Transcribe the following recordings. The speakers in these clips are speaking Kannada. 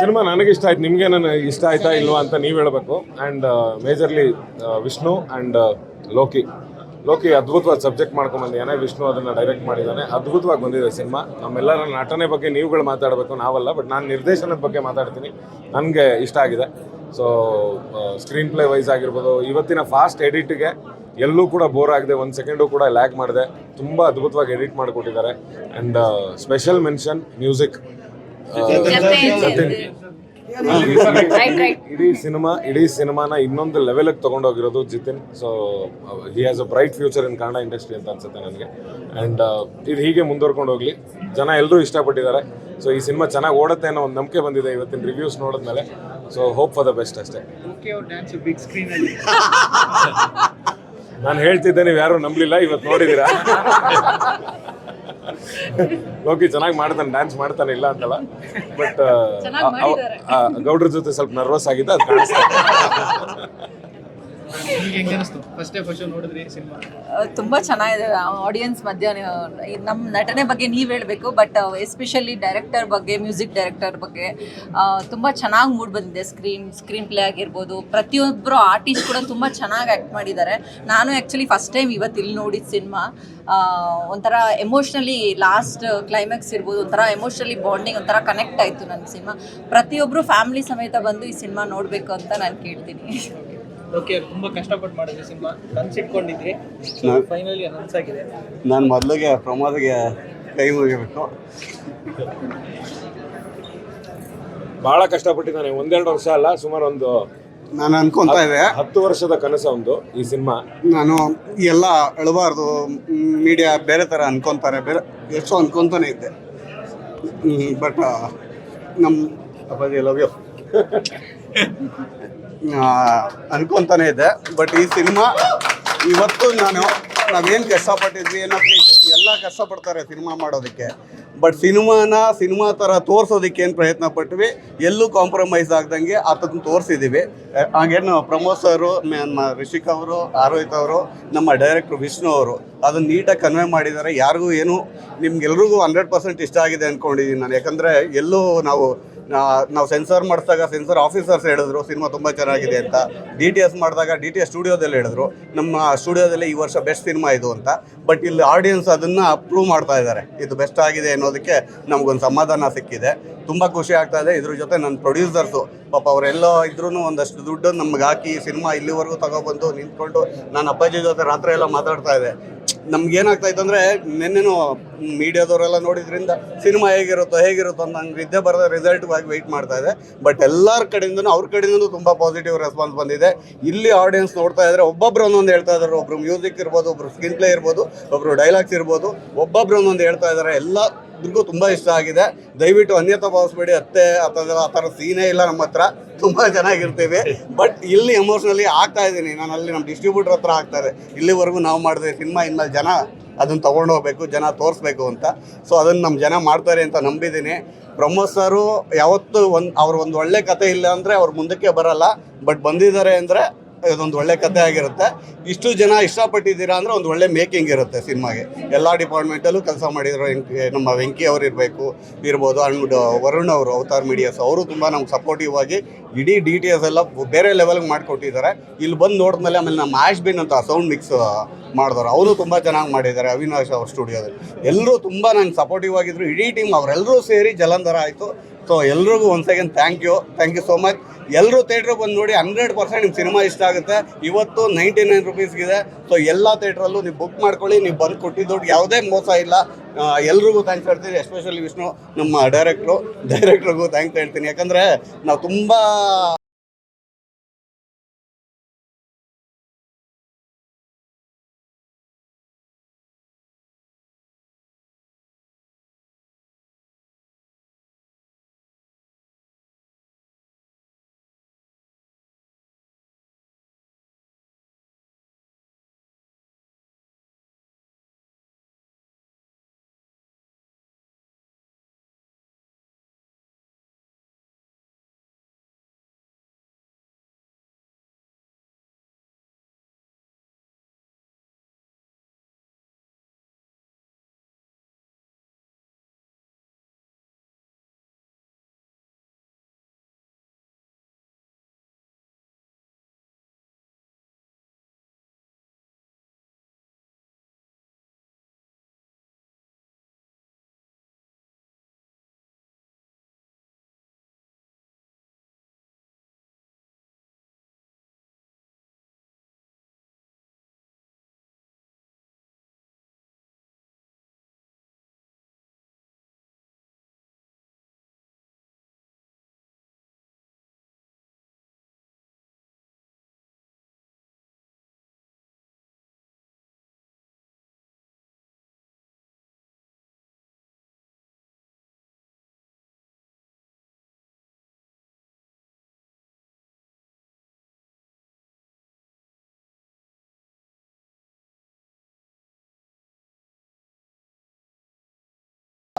ಸಿನಿಮಾ ನನಗೆ ಇಷ್ಟ ಆಯ್ತು, ನಿಮಗೆ ನನ್ನ ಇಷ್ಟ ಆಯ್ತಾ ಇಲ್ವಾ ಅಂತ ನೀವು ಹೇಳಬೇಕು. And majorly Vishnu and Loki. Loki ಅದ್ಭುತವಾದ ಸಬ್ಜೆಕ್ಟ್ ಮಾಡ್ಕೊಂಡ್ ಏನೇ ವಿಷ್ಣು ಅದನ್ನು ಡೈರೆಕ್ಟ್ ಮಾಡಿದ್ದಾನೆ ಅದ್ಭುತವಾಗಿ ಬಂದಿದೆ ಸಿನಿಮಾ. ನಮ್ಮೆಲ್ಲರ ನಟನೆ ಬಗ್ಗೆ ನೀವುಗಳು ಮಾತಾಡಬೇಕು, ನಾವಲ್ಲ ಬಟ್ ನಾನು ನಿರ್ದೇಶನದ ಬಗ್ಗೆ ಮಾತಾಡ್ತೀನಿ. ನನಗೆ ಇಷ್ಟ ಆಗಿದೆ. ಸೊ ಸ್ಕ್ರೀನ್ ಪ್ಲೇ ವೈಸ್ ಆಗಿರ್ಬೋದು, ಇವತ್ತಿನ ಫಾಸ್ಟ್ ಎಡಿಟ್ಗೆ ಎಲ್ಲೂ ಕೂಡ ಬೋರ್ ಆಗದೆ, ಒಂದು ಸೆಕೆಂಡು ಕೂಡ ಲ್ಯಾಕ್ ಮಾಡಿದೆ. ತುಂಬ ಅದ್ಭುತವಾಗಿ ಎಡಿಟ್ ಮಾಡಿಕೊಟ್ಟಿದ್ದಾರೆ. ಆ್ಯಂಡ್ ಸ್ಪೆಷಲ್ ಮೆನ್ಷನ್ ಮ್ಯೂಸಿಕ್ ಇಡೀ ಸಿನಿಮಾ ಇಡೀ ಸಿನಿಮಾನ ಇನ್ನೊಂದು ಲೆವೆಲ್ಗೆ ತಗೊಂಡೋಗಿರೋದು Jithin. So he has a bright future in Kannada industry ಅಂತ ಅನ್ಸುತ್ತೆ ನನಗೆ. ಆ್ಯಂಡ್ ಇದು ಹೀಗೆ ಮುಂದುವರ್ಕೊಂಡು ಹೋಗಲಿ. ಜನ ಎಲ್ಲರೂ ಇಷ್ಟಪಟ್ಟಿದ್ದಾರೆ. ಸೊ ಈ ಸಿನಿಮಾ ಚೆನ್ನಾಗಿ ಓಡುತ್ತೆ ಅನ್ನೋ ಒಂದು ನಂಬಿಕೆ ಬಂದಿದೆ ಇವತ್ತಿನ ರಿವ್ಯೂಸ್ ನೋಡಿದ್ಮೇಲೆ. So hope for the best ಅಷ್ಟೇ. ಓಕೆ ಅವ್ರ ಡ್ಯಾನ್ಸ್ ಬಿಗ್ ಸ್ಕ್ರೀನ್ ಅಲ್ಲಿ. ನಾನು ಹೇಳ್ತಿದ್ದೆ ನೀವು ಯಾರು ನಂಬಲಿಲ್ಲ ಇವತ್ತು ನೋಡಿದ್ದೀರಾ ಲೋಕಿ ಚೆನ್ನಾಗಿ ಮಾಡ್ತಾನೆ ಡ್ಯಾನ್ಸ್ ಮಾಡ್ತಾನೆ ಇಲ್ಲ ಅಂತಲ್ಲ. ಬಟ್ ಗೌಡ್ರ ಜೊತೆ ಸ್ವಲ್ಪ ನರ್ವಸ್ ಆಗಿದ್ದ ಅದು ಕಾಣಿಸ್ತಾ ತುಂಬ ಚೆನ್ನಾಗಿದೆ. ಆಡಿಯನ್ಸ್ ಮಧ್ಯ ನಮ್ಮ ನಟನೆ ಬಗ್ಗೆ ನೀವು ಹೇಳಬೇಕು ಬಟ್ ಎಸ್ಪೆಷಲಿ ಡೈರೆಕ್ಟರ್ ಬಗ್ಗೆ ಮ್ಯೂಸಿಕ್ ಡೈರೆಕ್ಟರ್ ಬಗ್ಗೆ ತುಂಬ ಚೆನ್ನಾಗಿ ಮೂಡ್ ಬಂದಿದೆ. ಸ್ಕ್ರೀನ್ ಸ್ಕ್ರೀನ್ ಪ್ಲೇ ಆಗಿರ್ಬೋದು ಪ್ರತಿಯೊಬ್ಬರು ಆರ್ಟಿಸ್ಟ್ ಕೂಡ ತುಂಬ ಚೆನ್ನಾಗಿ ಆ್ಯಕ್ಟ್ ಮಾಡಿದ್ದಾರೆ. ನಾನು ಆ್ಯಕ್ಚುಲಿ ಫಸ್ಟ್ ಟೈಮ್ ಇವತ್ತು ಇಲ್ಲಿ ನೋಡಿದ ಸಿನಿಮಾ ಒಂಥರ ಎಮೋಷ್ನಲಿ ಲಾಸ್ಟ್ ಕ್ಲೈಮ್ಯಾಕ್ಸ್ ಇರ್ಬೋದು, ಒಂಥರ ಎಮೋಷ್ನಲಿ ಬಾಂಡಿಂಗ್ ಒಂಥರ ಕನೆಕ್ಟ್ ಆಯಿತು ನನ್ನ ಸಿನಿಮಾ ಪ್ರತಿಯೊಬ್ಬರು ಫ್ಯಾಮಿಲಿ ಸಮೇತ ಬಂದು ಈ ಸಿನಿಮಾ ನೋಡಬೇಕು ಅಂತ ನಾನು ಕೇಳ್ತೀನಿ. ಓಕೆ ಅವ್ರು ತುಂಬಾ ಕಷ್ಟಪಟ್ಟು ಮಾಡಿದ್ರಿ ಸಿನಿಮಾ. ಕನ್ಸಿಟ್ಕೊಂಡಿದ್ರಿ ಫೈನಲಿ ಅನೌನ್ಸ್ ಆಗಿದೆ. ನಾನು ಮೊದಲಿಗೆ ಪ್ರಮೋದ್ಗೆ ಕೈ ಮುಗಿಬೇಕು ಬಹಳ ಕಷ್ಟಪಟ್ಟಿದ್ದಾನೆ. ಒಂದೆರಡು ವರ್ಷ ಅಲ್ಲ ಸುಮಾರು ಒಂದು ನಾನು ಅನ್ಕೊಂತ ಇದೆ ಹತ್ತು ವರ್ಷದ ಕನಸು ಒಂದು ಈ ಸಿನಿಮಾ. ನಾನು ಎಲ್ಲ ಅಳಬಾರ್ದು ಮೀಡಿಯಾ ಬೇರೆ ಥರ ಅನ್ಕೊಂತಾರೆ. ಬೇರೆ ಎಷ್ಟು ಅನ್ಕೊಂತಾನೆ ಇದ್ದೆ. ಬಟ್ ನಮ್ಮ ಅಪ್ಪಾಜಿ ಲವ್ ಯು ಅನ್ಕೊಂತಾನೆ ಇದೆ. ಬಟ್ ಈ ಸಿನಿಮಾ ಇವತ್ತು ನಾನು, ನಾವೇನು ಕಷ್ಟಪಟ್ಟಿದ್ವಿ ಏನಪ್ಪ ಎಲ್ಲ ಕಷ್ಟಪಡ್ತಾರೆ ಸಿನಿಮಾ ಮಾಡೋದಕ್ಕೆ. ಬಟ್ ಸಿನಿಮಾನ ಸಿನಿಮಾ ಥರ ತೋರಿಸೋದಕ್ಕೆ ಏನು ಪ್ರಯತ್ನ ಪಟ್ವಿ? ಎಲ್ಲೂ ಕಾಂಪ್ರಮೈಸ್ ಆಗ್ದಂಗೆ ಅದನ್ನು ತೋರಿಸಿದ್ದೀವಿ ಹಾಗೇನು ಪ್ರಮೋದ್ ಸರು ನಮ್ಮ ರಿಷಿಕ್ ಅವರು, ಆರೋಹಿತ್ ಅವರು, ನಮ್ಮ ಡೈರೆಕ್ಟ್ರು ವಿಷ್ಣು ಅವರು ಅದನ್ನು ನೀಟಾಗಿ ಕನ್ವೆ ಮಾಡಿದ್ದಾರೆ ಯಾರಿಗೂ ಏನು, ನಿಮ್ಗೆಲ್ರಿಗೂ ಹಂಡ್ರೆಡ್ ಪರ್ಸೆಂಟ್ ಇಷ್ಟ ಆಗಿದೆ ಅಂದ್ಕೊಂಡಿದ್ದೀನಿ ನಾನು. ಯಾಕಂದರೆ ಎಲ್ಲೂ ನಾವು ನಾವು ಸೆನ್ಸರ್ ಮಾಡಿಸಿದಾಗ ಸೆನ್ಸರ್ ಆಫೀಸರ್ಸ್ ಹೇಳಿದ್ರು, ಸಿನಿಮಾ ತುಂಬ ಚೆನ್ನಾಗಿದೆ ಅಂತ. ಡಿ ಟಿ ಎಸ್ ಮಾಡಿದಾಗ ಡಿ ಟಿ ಎಸ್ ಸ್ಟುಡಿಯೋದಲ್ಲಿ ಹೇಳಿದ್ರು, ನಮ್ಮ ಸ್ಟುಡಿಯೋದಲ್ಲಿ ಈ ವರ್ಷ ಬೆಸ್ಟ್ ಸಿನಿಮಾ ಇದು ಅಂತ. ಬಟ್ ಇಲ್ಲಿ ಆಡಿಯನ್ಸ್ ಅದನ್ನು ಅಪ್ರೂವ್ ಮಾಡ್ತಾ ಇದ್ದಾರೆ. ಇದು ಬೆಸ್ಟ್ ಆಗಿದೆ ಅನ್ನೋದಕ್ಕೆ ನಮಗೊಂದು ಸಮಾಧಾನ ಸಿಕ್ಕಿದೆ. ತುಂಬ ಖುಷಿ ಆಗ್ತಾ ಇದೆ. ಇದ್ರ ಜೊತೆ ನನ್ನ ಪ್ರೊಡ್ಯೂಸರ್ಸು ಪಾಪ ಅವರೆಲ್ಲೋ ಇದ್ರೂ ಒಂದಷ್ಟು ದುಡ್ಡು ನಮ್ಗೆ ಹಾಕಿ ಸಿನಿಮಾ ಇಲ್ಲಿವರೆಗೂ ತಗೊಬಂದು ನಿಂತ್ಕೊಂಡು ನಾನು ಅಪ್ಪಾಜಿ ಜೊತೆ ರಾತ್ರಿ ಎಲ್ಲ ಮಾತಾಡ್ತಾ ಇದ್ದೆ. ನಮ್ಗೆ ಏನಾಗ್ತಾ ಇತ್ತು ಅಂದರೆ ನಿನ್ನೆನೂ ಮೀಡಿಯಾದವರೆಲ್ಲ ನೋಡಿದ್ರಿಂದ ಸಿನಿಮಾ ಹೇಗಿರುತ್ತೋ ಹೇಗಿರುತ್ತೋ ಅಂತ ನಂಗೆ ನಿದ್ದೆ ರಿಸಲ್ಟ್ ರಿಸಲ್ಟ್ಗಾಗಿ ವೆಯ್ಟ್ ಮಾಡ್ತಾ ಇದೆ. ಬಟ್ ಎಲ್ಲರ ಕಡೆಯಿಂದನೂ ಅವ್ರ ಕಡೆಯಿಂದನೂ ತುಂಬ ಪಾಸಿಟಿವ್ ರೆಸ್ಪಾನ್ಸ್ ಬಂದಿದೆ. ಇಲ್ಲಿ ಆಡಿಯನ್ಸ್ ನೋಡ್ತಾ ಇದ್ದಾರೆ ಒಬ್ಬೊಬ್ರು ಒಂದೊಂದು ಹೇಳ್ತಾ ಇದ್ದಾರೆ ಒಬ್ರು ಮ್ಯೂಸಿಕ್ ಇರ್ಬೋದು, ಒಬ್ರು ಸ್ಕ್ರೀನ್ ಪ್ಲೇ ಇರ್ಬೋದು, ಒಬ್ರು ಡೈಲಾಗ್ಸ್ ಇರ್ಬೋದು, ಒಬ್ಬೊಬ್ರು ಒಂದೊಂದು ಹೇಳ್ತಾ ಇದ್ದಾರೆ ಎಲ್ಲರಿಗೂ ತುಂಬ ಇಷ್ಟ ಆಗಿದೆ. ದಯವಿಟ್ಟು ಅನ್ಯತ ಭಾವಿಸ್ಬೇಡಿ. ಅತ್ತೆ ಅಥವಾ ಆ ಥರ ಸೀನೇ ಇಲ್ಲ ನಮ್ಮ ಹತ್ರ. ತುಂಬ ಚೆನ್ನಾಗಿರ್ತೀವಿ. ಬಟ್ ಇಲ್ಲಿ ಎಮೋಷ್ನಲಿ ಆಗ್ತಾ ಇದ್ದೀನಿ. ನಾನು ಅಲ್ಲಿ ನಮ್ಮ ಡಿಸ್ಟ್ರಿಬ್ಯೂಟರ್ ಹತ್ರ ಆಗ್ತಾರೆ ಇಲ್ಲಿವರೆಗೂ ನಾವು ಮಾಡಿದೆ ಸಿನಿಮಾ, ಇನ್ಮೇಲೆ ಜನ ಅದನ್ನು ತೊಗೊಂಡು ಹೋಗ್ಬೇಕು, ಜನ ತೋರಿಸ್ಬೇಕು ಅಂತ. ಸೊ ಅದನ್ನು ನಮ್ಮ ಜನ ಮಾಡ್ತಾರೆ ಅಂತ ನಂಬಿದ್ದೀನಿ. ಪ್ರಮೋದ್ ಸರು ಯಾವತ್ತೂ ಒಂದು, ಅವ್ರ ಒಂದು ಒಳ್ಳೆ ಕತೆ ಇಲ್ಲ ಅಂದರೆ ಅವ್ರು ಮುಂದಕ್ಕೆ ಬರಲ್ಲ. ಬಟ್ ಬಂದಿದ್ದಾರೆ ಅಂದರೆ ಇದೊಂದು ಒಳ್ಳೆ ಕತೆ ಆಗಿರುತ್ತೆ. ಇಷ್ಟು ಜನ ಇಷ್ಟಪಟ್ಟಿದ್ದೀರಾ ಅಂದರೆ ಒಂದು ಒಳ್ಳೆ ಮೇಕಿಂಗ್ ಇರುತ್ತೆ ಸಿನಿಮಾಗೆ. ಎಲ್ಲ ಡಿಪಾರ್ಟ್ಮೆಂಟಲ್ಲೂ ಕೆಲಸ ಮಾಡಿದ್ರು ನಮ್ಮ ವೆಂಕಿ ಅವರು ಇರಬೇಕು, ಇರ್ಬೋದು ಅಂಡ್ ವರುಣ್ ಅವರು, ಅವತಾರ್ ಮೀಡಿಯಾಸ್ ಅವರು ತುಂಬ ನಮ್ಗೆ ಸಪೋರ್ಟಿವ್ ಆಗಿ ಇಡೀ ಡಿ ಟಿ ಎಸ್ ಎಲ್ಲ ಬೇರೆ ಲೆವೆಲ್ಗೆ ಮಾಡಿಕೊಟ್ಟಿದ್ದಾರೆ. ಇಲ್ಲಿ ಬಂದು ನೋಡಿದ್ಮೇಲೆ ಆಮೇಲೆ ನಮ್ಮ ಆಶ್ ಬಿನ್ ಅಂತ ಸೌಂಡ್ ಮಿಕ್ಸ್ ಮಾಡಿದ್ರು ಅವರು ತುಂಬ ಚೆನ್ನಾಗಿ ಮಾಡಿದ್ದಾರೆ ಅವಿನಾಶ್ ಅವ್ರ ಸ್ಟುಡಿಯೋದಲ್ಲಿ ಎಲ್ಲರೂ ತುಂಬ ನಂಗೆ ಸಪೋರ್ಟಿವ್ ಆಗಿದ್ರು. ಇಡೀ ಟೀಮ್ ಅವರೆಲ್ಲರೂ ಸೇರಿ ಜಲಂಧರ ಆಯಿತು. ಸೊ ಎಲ್ರಿಗೂ ಒಂದು second thank you thank you so much ಎಲ್ಲರೂ ಥಿಯೇಟ್ರಿಗೆ ಬಂದು ನೋಡಿ ಹಂಡ್ರೆಡ್ ಪರ್ಸೆಂಟ್ ನಿಮ್ಮ ಸಿನಿಮಾ ಇಷ್ಟ ಆಗುತ್ತೆ. ಇವತ್ತು ನೈಂಟಿ ನೈನ್ ರುಪೀಸ್ಗಿದೆ ಸೊ ಎಲ್ಲ ಥಿಯೇಟ್ರಲ್ಲೂ ನೀವು ಬುಕ್ ಮಾಡ್ಕೊಳ್ಳಿ. ನೀವು ಬಂದು ಕೊಟ್ಟಿದ್ದು ಯಾವುದೇ ಮೋಸ ಇಲ್ಲ. ಎಲ್ರಿಗೂ ಥ್ಯಾಂಕ್ಸ್ ಹೇಳ್ತೀನಿ. ಎಸ್ಪೆಷಲಿ ವಿಷ್ಣು, ನಮ್ಮ ಡೈರೆಕ್ಟ್ರು ಡೈರೆಕ್ಟ್ರಿಗೂ ಥ್ಯಾಂಕ್ಸ್ ಹೇಳ್ತೀನಿ. ಯಾಕಂದರೆ ನಾವು ತುಂಬ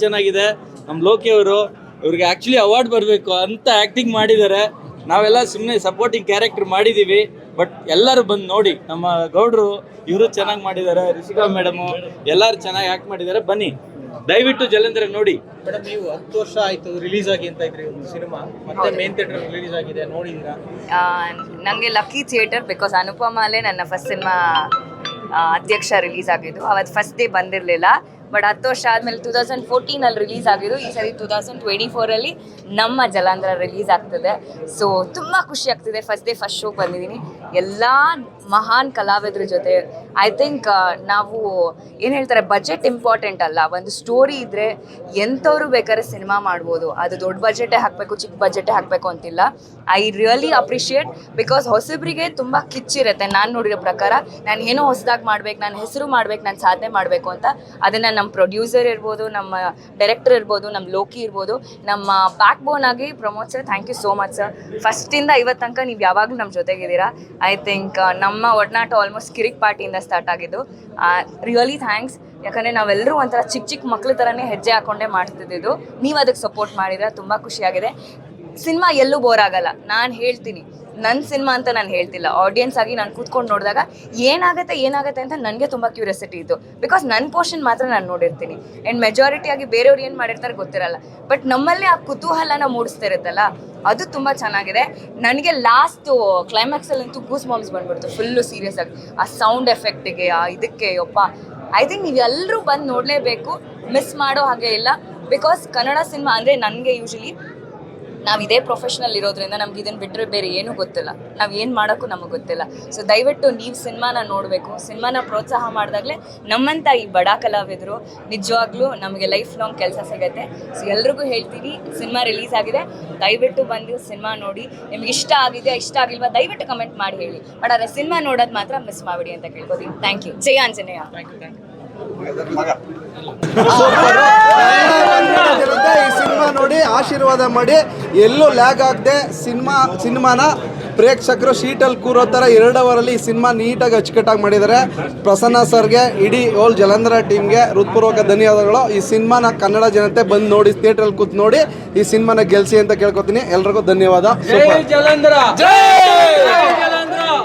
ಚೆನ್ನಾಗಿದೆ. ನಮ್ಮ ಲೋಕಿ ಅವರು ಇವ್ರಿಗೆ ಆಕ್ಚುಲಿ ಅವಾರ್ಡ್ ಬರಬೇಕು ಅಂತ ಆಕ್ಟಿಂಗ್ ಮಾಡಿದ್ದಾರೆ ನಾವೆಲ್ಲ ಸುಮ್ಮನೆ ಸಪೋರ್ಟಿಂಗ್ ಕ್ಯಾರೆಕ್ಟರ್ ಮಾಡಿದೀವಿ. ಬಟ್ ಎಲ್ಲರೂ ಬಂದು ನೋಡಿ ನಮ್ಮ ಗೌಡ್ರು ಇವರು ಚೆನ್ನಾಗಿ ಮಾಡಿದ್ದಾರೆ ರಿಷಿಕಾ ಮೇಡಮು ಎಲ್ಲರೂ ಚೆನ್ನಾಗಿ ಆಕ್ಟ್ ಮಾಡಿದ್ದಾರೆ ಬನ್ನಿ. ದಯವಿಟ್ಟು ಜಲೇಂದ್ರ ನೋಡಿ. ಮೇಡಮ್ ನೀವು ಹತ್ತು ವರ್ಷ ಆಯ್ತು ರಿಲೀಸ್ ಆಗಿ ಅಂತ ಇದ್ರಿ ಒಂದು ಸಿನಿಮಾ. ಮತ್ತೆ ಮೇನ್ ಥಿಯೇಟರ್ ರಿಲೀಸ್ ಆಗಿದೆ ನೋಡಿದೀರಾ ನನಗೆ ಲಕ್ಕಿ ಥಿಯೇಟರ್ ಬಿಕಾಸ್ ಅನುಪಮಾಲೆ ನನ್ನ ಫಸ್ಟ್ ಸಿನಿಮಾ ಅಧ್ಯಕ್ಷ ರಿಲೀಸ್ ಆಗಿದ್ದು. ಅವತ್ತು ಫಸ್ಟ್ ಡೇ ಬಂದಿರಲಿಲ್ಲ. ಬಟ್ ಹತ್ತು ವರ್ಷ ಆದಮೇಲೆ ಟೂ ತೌಸಂಡ್ ಫೋರ್ಟೀನಲ್ಲಿ ರಿಲೀಸ್ ಆಗಿದ್ದು, ಈ ಸರಿ ಟೂ ತೌಸಂಡ್ ಟ್ವೆಂಟಿ ಫೋರಲ್ಲಿ ನಮ್ಮ ಜಲಾಂಧ್ರ ರಿಲೀಸ್ ಆಗ್ತದೆ. ಸೊ ತುಂಬ ಖುಷಿ ಆಗ್ತಿದೆ. ಫಸ್ಟ್ ಡೇ ಫಸ್ಟ್ ಶೋ ಬಂದಿದ್ದೀನಿ. ಎಲ್ಲ ಮಹಾನ್ ಕಲಾವಿದ್ರ ಜೊತೆ. ಐ ಥಿಂಕ್ ನಾವು ಏನು ಹೇಳ್ತಾರೆ ಬಜೆಟ್ ಇಂಪಾರ್ಟೆಂಟ್ ಅಲ್ಲ. ಒಂದು ಸ್ಟೋರಿ ಇದ್ದರೆ ಎಂಥವ್ರು ಬೇಕಾದ್ರೆ ಸಿನಿಮಾ ಮಾಡ್ಬೋದು. ಅದು ದೊಡ್ಡ ಬಜೆಟೇ ಹಾಕಬೇಕು ಚಿಕ್ಕ ಬಜೆಟೇ ಹಾಕಬೇಕು ಅಂತಿಲ್ಲ. ಐ ರಿಯಲಿ ಅಪ್ರಿಷಿಯೇಟ್ ಬಿಕಾಸ್ ಹೊಸಬ್ರಿಗೆ ತುಂಬ ಕಿಚ್ಚಿರುತ್ತೆ. ನಾನು ನೋಡಿರೋ ಪ್ರಕಾರ ನಾನು ಏನೋ ಹೊಸದಾಗಿ ಮಾಡ್ಬೇಕು, ನಾನು ಹೆಸರು ಮಾಡ್ಬೇಕು, ನಾನು ಸಾಧನೆ ಮಾಡಬೇಕು ಅಂತ ಅದನ್ನು ನಮ್ಮ ಪ್ರೊಡ್ಯೂಸರ್ ಇರ್ಬೋದು, ನಮ್ಮ ಡೈರೆಕ್ಟರ್ ಇರ್ಬೋದು ನಮ್ಮ ಲೋಕಿ ಇರ್ಬೋದು, ನಮ್ಮ ಬ್ಯಾಕ್ ಬೋನ್ ಆಗಿ Pramod sir. Thank you so much sir ಫಸ್ಟಿಂದ ಇವತ್ತು ತನಕ ನೀವು ಯಾವಾಗಲೂ ನಮ್ಮ ಜೊತೆಗಿದ್ದೀರಾ? ಐ ಥಿಂಕ್ ನಮ್ಮ ಒಡನಾಟ ಆಲ್ಮೋಸ್ಟ್ ಕಿರಿಕ್ ಪಾರ್ಟಿಯಿಂದ ಸ್ಟಾರ್ಟ್ ಆಗಿದ್ದು. ರಿಯಲಿ ಥ್ಯಾಂಕ್ಸ್ ಯಾಕಂದರೆ ನಾವೆಲ್ಲರೂ ಒಂಥರ ಚಿಕ್ಕ ಚಿಕ್ಕ ಮಕ್ಳ ಥರನೇ ಹೆಜ್ಜೆ ಹಾಕೊಂಡೇ ಮಾಡ್ತಿದ್ದು ನೀವು ಅದಕ್ಕೆ ಸಪೋರ್ಟ್ ಮಾಡಿದ್ರೆ ತುಂಬ ಖುಷಿಯಾಗಿದೆ. ಸಿನಿಮಾ ಎಲ್ಲೂ ಬೋರ್ ಆಗಲ್ಲ. ನಾನು ಹೇಳ್ತೀನಿ. ನನ್ನ ಸಿನಿಮಾ ಅಂತ ನಾನು ಹೇಳ್ತಿಲ್ಲ. ಆಡಿಯನ್ಸ್ ಆಗಿ ನಾನು ಕೂತ್ಕೊಂಡು ನೋಡಿದಾಗ ಏನಾಗುತ್ತೆ ಏನಾಗುತ್ತೆ ಅಂತ ನನಗೆ ತುಂಬ ಕ್ಯೂರಿಯಾಸಿಟಿ ಇತ್ತು. ಬಿಕಾಸ್ ನನ್ನ ಪೋರ್ಷನ್ ಮಾತ್ರ ನಾನು ನೋಡಿರ್ತೀನಿ. ಆ್ಯಂಡ್ ಮೆಜಾರಿಟಿ ಆಗಿ ಬೇರೆಯವ್ರು ಏನು ಮಾಡಿರ್ತಾರೆ ಗೊತ್ತಿರಲ್ಲ. ಬಟ್ ನಮ್ಮಲ್ಲಿ ಆ ಕುತೂಹಲನ ಮೂಡಿಸ್ತಿರುತ್ತಲ್ಲ, ಅದು ತುಂಬ ಚೆನ್ನಾಗಿದೆ. ನನಗೆ ಲಾಸ್ಟು ಕ್ಲೈಮ್ಯಾಕ್ಸಲ್ಲಂತೂ ಗೂಸ್ ಮಾಮ್ಸ್ ಬಂದ್ಬಿಡ್ತು ಫುಲ್ಲು ಸೀರಿಯಸ್ ಆಗಿ. ಆ ಸೌಂಡ್ ಎಫೆಕ್ಟಿಗೆ ಆ ಇದಕ್ಕೆ, ಯಪ್ಪ. ಐ ಥಿಂಕ್ ನೀವೆಲ್ಲರೂ ಬಂದು ನೋಡಲೇಬೇಕು. ಮಿಸ್ ಮಾಡೋ ಹಾಗೆ ಇಲ್ಲ. ಬಿಕಾಸ್ ಕನ್ನಡ ಸಿನಿಮಾ ಅಂದರೆ ನನಗೆ ಯೂಶಲಿ ನಾವು ಇದೇ ಪ್ರೊಫೆಷನಲ್ ಇರೋದ್ರಿಂದ ನಮ್ಗೆ ಇದನ್ನು ಬಿಟ್ಟರೆ ಬೇರೆ ಏನೂ ಗೊತ್ತಿಲ್ಲ. ನಾವು ಏನು ಮಾಡೋಕ್ಕೂ ನಮಗೆ ಗೊತ್ತಿಲ್ಲ. ಸೊ ದಯವಿಟ್ಟು ನೀವು ಸಿನಿಮಾನ ನೋಡಬೇಕು. ಸಿನಿಮಾನ ಪ್ರೋತ್ಸಾಹ ಮಾಡಿದಾಗಲೇ ನಮ್ಮಂತ ಈ ಬಡ ಕಲಾವಿದರು ನಿಜವಾಗ್ಲೂ ನಮಗೆ ಲೈಫ್ ಲಾಂಗ್ ಕೆಲಸ ಸಿಗುತ್ತೆ. ಸೊ ಎಲ್ರಿಗೂ ಹೇಳ್ತೀನಿ, ಸಿನಿಮಾ ರಿಲೀಸ್ ಆಗಿದೆ. ದಯವಿಟ್ಟು ಬಂದು ಸಿನಿಮಾ ನೋಡಿ. ನಿಮ್ಗೆ ಇಷ್ಟ ಆಗಿದೆ ಇಷ್ಟ ಆಗಿಲ್ವಾ, ದಯವಿಟ್ಟು ಕಮೆಂಟ್ ಮಾಡಿ ಹೇಳಿ. ಬಟ್ ಆದರೆ ಸಿನಿಮಾ ನೋಡೋದು ಮಾತ್ರ ಮಿಸ್ ಮಾಡಿ ಅಂತ ಕೇಳ್ಕೊತೀನಿ. Thank you Jaya Anjaneya. ಈ ಸಿನಿಮಾ ನೋಡಿ ಆಶೀರ್ವಾದ ಮಾಡಿ ಎಲ್ಲೂ ಲ್ಯಾಗ್ ಆಗದೆ ಸಿನಿಮಾ ಸಿನಿಮಾನ ಪ್ರೇಕ್ಷಕರು ಶೀಟಲ್ಲಿ ಕೂರೋ ಥರ ಎರಡು ಅವರಲ್ಲಿ ಈ ಸಿನಿಮಾ ನೀಟಾಗಿ ಅಚ್ಚುಕಟ್ಟಾಗಿ ಮಾಡಿದ್ದಾರೆ ಪ್ರಸನ್ನ ಸರ್ಗೆ ಇಡೀ ಓಲ್ ಜಲಂಧರ. ಟೀಮ್ಗೆ ಹೃತ್ಪೂರ್ವಕ ಧನ್ಯವಾದಗಳು ಈ ಸಿನಿಮಾನ ಕನ್ನಡ ಜನತೆ ಬಂದು ನೋಡಿ ಥಿಯೇಟ್ರಲ್ಲಿ ಕೂತ್ ನೋಡಿ ಈ ಸಿನಿಮಾನ ಗೆಲ್ಸಿ ಅಂತ ಕೇಳ್ಕೊತೀನಿ ಎಲ್ರಿಗೂ ಧನ್ಯವಾದ ಜೈ ಜಲೇಂದ್ರ ಜೈ